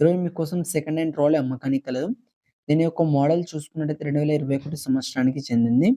ఈరోజు మీకోసం second hand trolley అమ్మకానికి కలదు. దీని యొక్క మోడల్ చూసుకున్నట్టయితే 2021 సంవత్సరానికి చెందింది.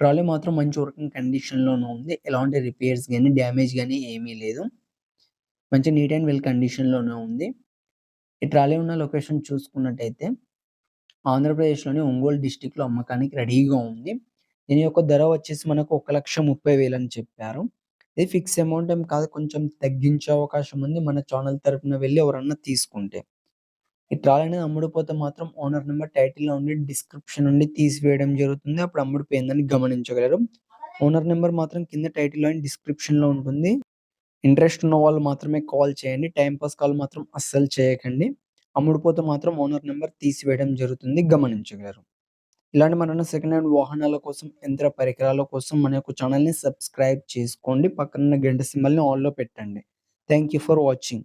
ట్రాలీ మాత్రం మంచి వర్కింగ్ కండిషన్‌లోనే ఉంది. ఎలాంటి రిపేర్స్ కానీ డ్యామేజ్ కానీ ఏమీ లేదు. మంచి నీట్ అండ్ వెల్ కండిషన్‌లోనే ఉంది. ఈ ట్రాలీ ఉన్న లొకేషన్ చూసుకున్నట్టయితే ఆంధ్రప్రదేశ్‌లోని ఒంగోలు డిస్టిక్లో అమ్మకానికి రెడీగా ఉంది. దీని యొక్క ధర వచ్చేసి మనకు 1,30,000 అని చెప్పారు. ఇది ఫిక్స్ అమౌంట్ ఏం కాదు. కొంచెం తగ్గించే అవకాశం ఉంది. మన ఛానల్ తరపున వెళ్ళి ఎవరన్నా తీసుకుంటే. ఈ ట్రాలీ అనేది అమ్ముడుపోతే మాత్రం ఓనర్ నెంబర్ టైటిల్‌లో ఉండి డిస్క్రిప్షన్ నుండి తీసివేయడం జరుగుతుంది. అప్పుడు అమ్ముడుపోయిందని గమనించగలరు. ఓనర్ నెంబర్ మాత్రం కింద టైటిల్‌లో అండ్ డిస్క్రిప్షన్‌లో ఉంటుంది. ఇంట్రెస్ట్ ఉన్న వాళ్ళు మాత్రమే కాల్ చేయండి. టైంపాస్ పాస్ కాల్ మాత్రం అస్సలు చేయకండి. అమ్ముడుపోతే మాత్రం ఓనర్ నెంబర్ తీసివేయడం జరుగుతుంది. గమనించగలరు. ఇలాంటి మన సెకండ్ హ్యాండ్ వాహనాల కోసం, యంత్ర పరికరాల కోసం మన యొక్క ఛానల్‌ని సబ్స్క్రైబ్ చేసుకోండి. పక్కన గంట సింబల్‌ని ఆన్‌లో పెట్టండి. Thank you for watching.